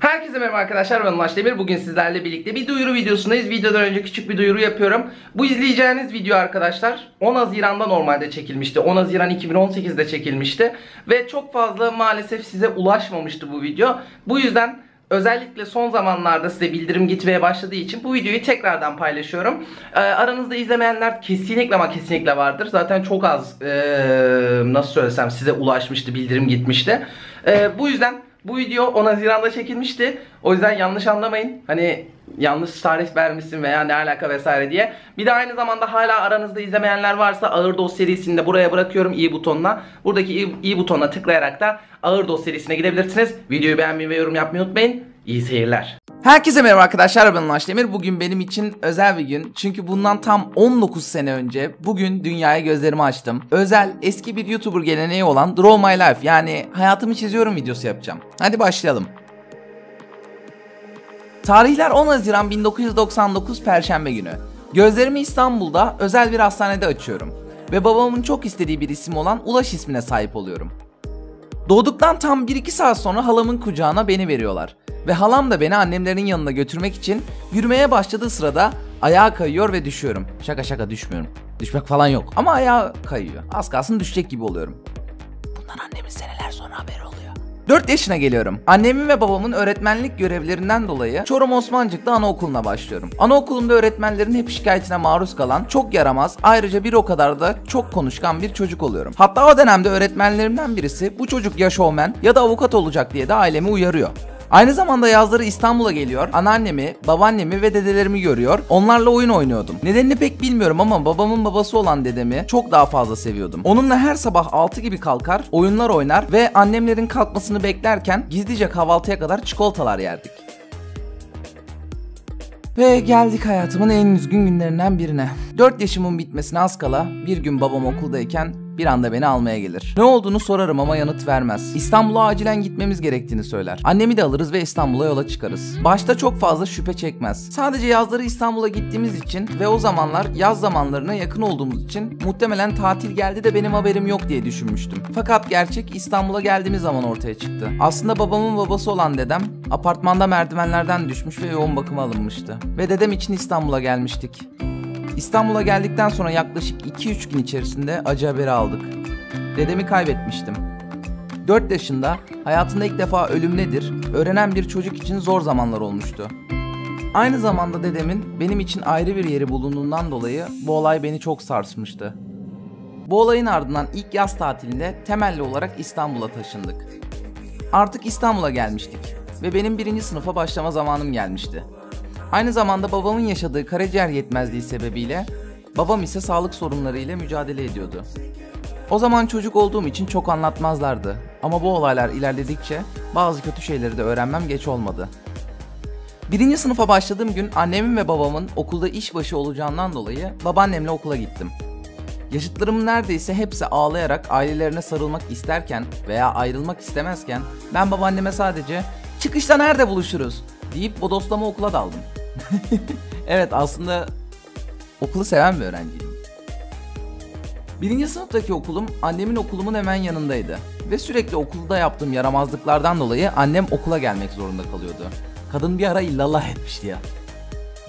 Herkese merhaba arkadaşlar ben Ulaş Demir. Bugün sizlerle birlikte bir duyuru videosundayız. Videodan önce küçük bir duyuru yapıyorum. Bu izleyeceğiniz video arkadaşlar 10 Haziran'da normalde çekilmişti. 10 Haziran 2018'de çekilmişti. Ve çok fazla maalesef size ulaşmamıştı bu video. Bu yüzden özellikle son zamanlarda size bildirim gitmeye başladığı için bu videoyu tekrardan paylaşıyorum. Ee, aranızda izlemeyenler kesinlikle ama kesinlikle vardır. Zaten çok az ee, nasıl söylesem size ulaşmıştı, bildirim gitmişti. Ee, bu yüzden bu video 10 Haziran'da çekilmişti. O yüzden yanlış anlamayın. Hani yanlış tarih vermişsin veya ne alaka vesaire diye. Bir de aynı zamanda hala aranızda izlemeyenler varsa Ağır Dos serisini de buraya bırakıyorum i butonuna. Buradaki i, butonuna tıklayarak da Ağır Dos serisine gidebilirsiniz. Videoyu beğenmeyi ve yorum yapmayı unutmayın. İyi seyirler. Herkese merhaba arkadaşlar ben Ulaş Demir. Bugün benim için özel bir gün. Çünkü bundan tam 19 sene önce bugün dünyaya gözlerimi açtım. Özel eski bir YouTuber geleneği olan Draw My Life yani hayatımı çiziyorum videosu yapacağım. Hadi başlayalım. Tarihler 10 Haziran 1999 Perşembe günü. Gözlerimi İstanbul'da özel bir hastanede açıyorum. Ve babamın çok istediği bir isim olan Ulaş ismine sahip oluyorum. Doğduktan tam 1-2 saat sonra halamın kucağına beni veriyorlar. Ve halam da beni annemlerin yanına götürmek için yürümeye başladığı sırada ayağa kayıyor ve düşüyorum. Şaka şaka düşmüyorum. Düşmek falan yok ama ayağa kayıyor. Az kalsın düşecek gibi oluyorum. Bundan annemin seneler sonra haberi oluyor. 4 yaşına geliyorum. Annemin ve babamın öğretmenlik görevlerinden dolayı Çorum Osmancık'ta anaokuluna başlıyorum. Anaokulunda öğretmenlerin hep şikayetine maruz kalan, çok yaramaz, ayrıca bir o kadar da çok konuşkan bir çocuk oluyorum. Hatta o dönemde öğretmenlerimden birisi bu çocuk ya şovmen ya da avukat olacak diye de ailemi uyarıyor. Aynı zamanda yazları İstanbul'a geliyor. Anneannemi, babaannemi ve dedelerimi görüyor. Onlarla oyun oynuyordum. Nedenini pek bilmiyorum ama babamın babası olan dedemi çok daha fazla seviyordum. Onunla her sabah 6 gibi kalkar, oyunlar oynar ve annemlerin kalkmasını beklerken gizlice kahvaltıya kadar çikolatalar yerdik. Ve geldik hayatımın en üzgün günlerinden birine. 4 yaşımın bitmesine az kala bir gün babam okuldayken bir anda beni almaya gelir. Ne olduğunu sorarım ama yanıt vermez. İstanbul'a acilen gitmemiz gerektiğini söyler. Annemi de alırız ve İstanbul'a yola çıkarız. Başta çok fazla şüphe çekmez. Sadece yazları İstanbul'a gittiğimiz için ve o zamanlar yaz zamanlarına yakın olduğumuz için muhtemelen tatil geldi de benim haberim yok diye düşünmüştüm. Fakat gerçek İstanbul'a geldiğimiz zaman ortaya çıktı. Aslında babamın babası olan dedem apartmanda merdivenlerden düşmüş ve yoğun bakıma alınmıştı. Ve dedem için İstanbul'a gelmiştik. İstanbul'a geldikten sonra yaklaşık 2-3 gün içerisinde acı haberi aldık. Dedemi kaybetmiştim. 4 yaşında hayatında ilk defa ölüm nedir öğrenen bir çocuk için zor zamanlar olmuştu. Aynı zamanda dedemin benim için ayrı bir yeri bulunduğundan dolayı bu olay beni çok sarsmıştı. Bu olayın ardından ilk yaz tatilinde temelli olarak İstanbul'a taşındık. Artık İstanbul'a gelmiştik ve benim birinci sınıfa başlama zamanım gelmişti. Aynı zamanda babamın yaşadığı karaciğer yetmezliği sebebiyle babam ise sağlık sorunları ile mücadele ediyordu. O zaman çocuk olduğum için çok anlatmazlardı ama bu olaylar ilerledikçe bazı kötü şeyleri de öğrenmem geç olmadı. Birinci sınıfa başladığım gün annemin ve babamın okulda işbaşı olacağından dolayı babaannemle okula gittim. Yaşıtlarımın neredeyse hepsi ağlayarak ailelerine sarılmak isterken veya ayrılmak istemezken ben babaanneme sadece çıkışta nerede buluşuruz deyip bodoslama okula daldım. evet aslında okulu seven bir öğrenciydim. Birinci sınıftaki okulum annemin okulumun hemen yanındaydı. Ve sürekli okulda yaptığım yaramazlıklardan dolayı annem okula gelmek zorunda kalıyordu. Kadın bir ara illallah etmişti ya.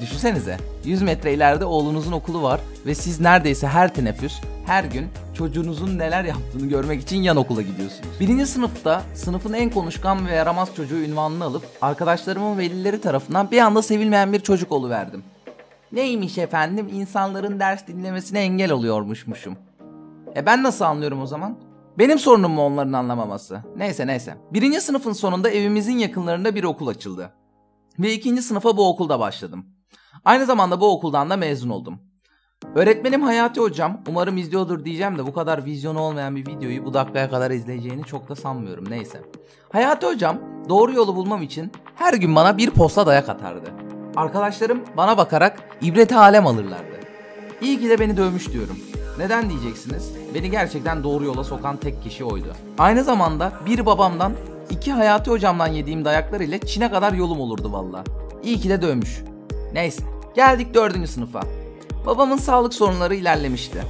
Düşünsenize 100 metre ileride oğlunuzun okulu var ve siz neredeyse her teneffüs, her gün çocuğunuzun neler yaptığını görmek için yan okula gidiyorsunuz. Birinci sınıfta sınıfın en konuşkan ve yaramaz çocuğu ünvanını alıp arkadaşlarımın velileri tarafından bir anda sevilmeyen bir çocuk oluverdim. Neymiş efendim insanların ders dinlemesine engel oluyormuşmuşum. E ben nasıl anlıyorum o zaman? Benim sorunum mu onların anlamaması? Neyse neyse. Birinci sınıfın sonunda evimizin yakınlarında bir okul açıldı. Ve ikinci sınıfa bu okulda başladım. Aynı zamanda bu okuldan da mezun oldum. Öğretmenim Hayati hocam umarım izliyordur diyeceğim de bu kadar vizyonu olmayan bir videoyu bu dakikaya kadar izleyeceğini çok da sanmıyorum neyse. Hayati hocam doğru yolu bulmam için her gün bana bir posta dayak atardı. Arkadaşlarım bana bakarak ibret alem alırlardı. İyi ki de beni dövmüş diyorum. Neden diyeceksiniz? Beni gerçekten doğru yola sokan tek kişi oydu. Aynı zamanda bir babamdan iki Hayati hocamdan yediğim dayaklar ile Çin'e kadar yolum olurdu valla. İyi ki de dövmüş. Neyse geldik dördüncü sınıfa. Babamın sağlık sorunları ilerlemişti.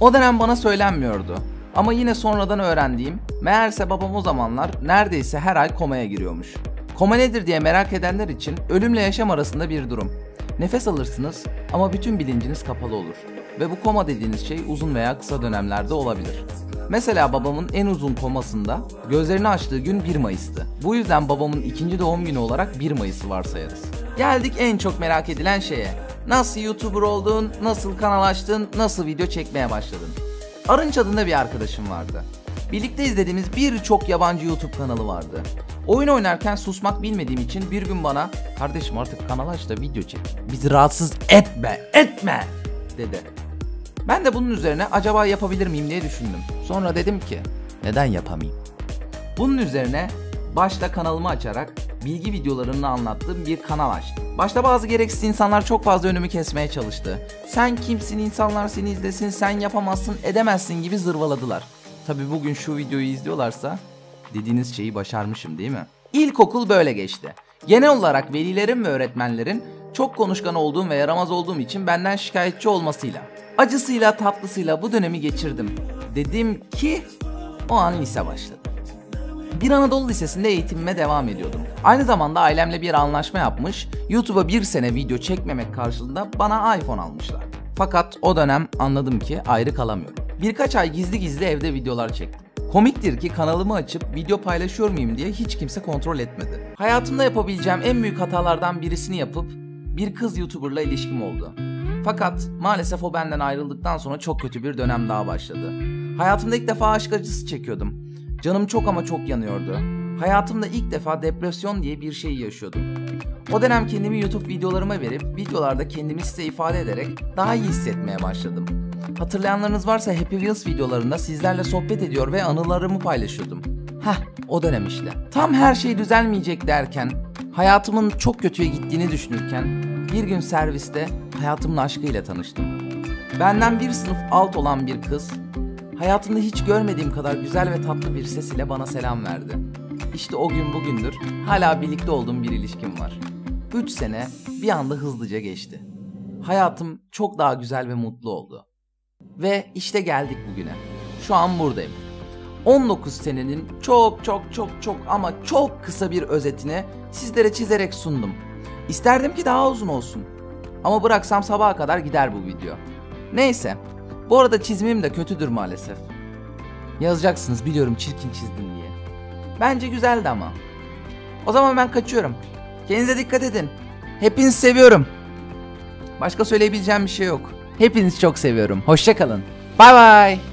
O dönem bana söylenmiyordu. Ama yine sonradan öğrendiğim, meğerse babam o zamanlar neredeyse her ay komaya giriyormuş. Koma nedir diye merak edenler için ölümle yaşam arasında bir durum. Nefes alırsınız ama bütün bilinciniz kapalı olur. Ve bu koma dediğiniz şey uzun veya kısa dönemlerde olabilir. Mesela babamın en uzun komasında gözlerini açtığı gün 1 Mayıs'tı. Bu yüzden babamın ikinci doğum günü olarak 1 Mayıs'ı varsayarız. Geldik en çok merak edilen şeye. Nasıl YouTuber oldun, nasıl kanal açtın, nasıl video çekmeye başladın? Arınç adında bir arkadaşım vardı. Birlikte izlediğimiz birçok yabancı YouTube kanalı vardı. Oyun oynarken susmak bilmediğim için bir gün bana kardeşim artık kanal aç da video çek. Bizi rahatsız etme, etme dedi. Ben de bunun üzerine acaba yapabilir miyim diye düşündüm. Sonra dedim ki neden yapamayayım? Bunun üzerine başta kanalımı açarak bilgi videolarını anlattığım bir kanal açtım. Başta bazı gereksiz insanlar çok fazla önümü kesmeye çalıştı. Sen kimsin insanlar seni izlesin sen yapamazsın edemezsin gibi zırvaladılar. Tabi bugün şu videoyu izliyorlarsa dediğiniz şeyi başarmışım değil mi? İlkokul böyle geçti. Genel olarak velilerin ve öğretmenlerin çok konuşkan olduğum ve yaramaz olduğum için benden şikayetçi olmasıyla, acısıyla tatlısıyla bu dönemi geçirdim. Dedim ki o an lise başladı. Bir Anadolu Lisesi'nde eğitimime devam ediyordum. Aynı zamanda ailemle bir anlaşma yapmış, YouTube'a bir sene video çekmemek karşılığında bana iPhone almışlar. Fakat o dönem anladım ki ayrı kalamıyorum. Birkaç ay gizli gizli evde videolar çektim. Komiktir ki kanalımı açıp video paylaşıyor muyum diye hiç kimse kontrol etmedi. Hayatımda yapabileceğim en büyük hatalardan birisini yapıp bir kız YouTuber'la ilişkim oldu. Fakat maalesef o benden ayrıldıktan sonra çok kötü bir dönem daha başladı. Hayatımda ilk defa aşk acısı çekiyordum. Canım çok ama çok yanıyordu. Hayatımda ilk defa depresyon diye bir şey yaşıyordum. O dönem kendimi YouTube videolarıma verip videolarda kendimi size ifade ederek daha iyi hissetmeye başladım. Hatırlayanlarınız varsa Happy Wheels videolarında sizlerle sohbet ediyor ve anılarımı paylaşıyordum. Heh o dönem işte. Tam her şey düzelmeyecek derken, hayatımın çok kötüye gittiğini düşünürken bir gün serviste hayatımın aşkıyla tanıştım. Benden bir sınıf alt olan bir kız, hayatımda hiç görmediğim kadar güzel ve tatlı bir ses ile bana selam verdi. İşte o gün bugündür hala birlikte olduğum bir ilişkim var. 3 sene bir anda hızlıca geçti. Hayatım çok daha güzel ve mutlu oldu. Ve işte geldik bugüne. Şu an buradayım. 19 senenin çok çok çok çok ama çok kısa bir özetini sizlere çizerek sundum. İsterdim ki daha uzun olsun. Ama bıraksam sabaha kadar gider bu video. Neyse. Bu arada çizimim de kötüdür maalesef. Yazacaksınız biliyorum çirkin çizdim diye. Bence güzeldi ama. O zaman ben kaçıyorum. Kendinize dikkat edin. Hepinizi seviyorum. Başka söyleyebileceğim bir şey yok. Hepinizi çok seviyorum. Hoşçakalın. Bay bay.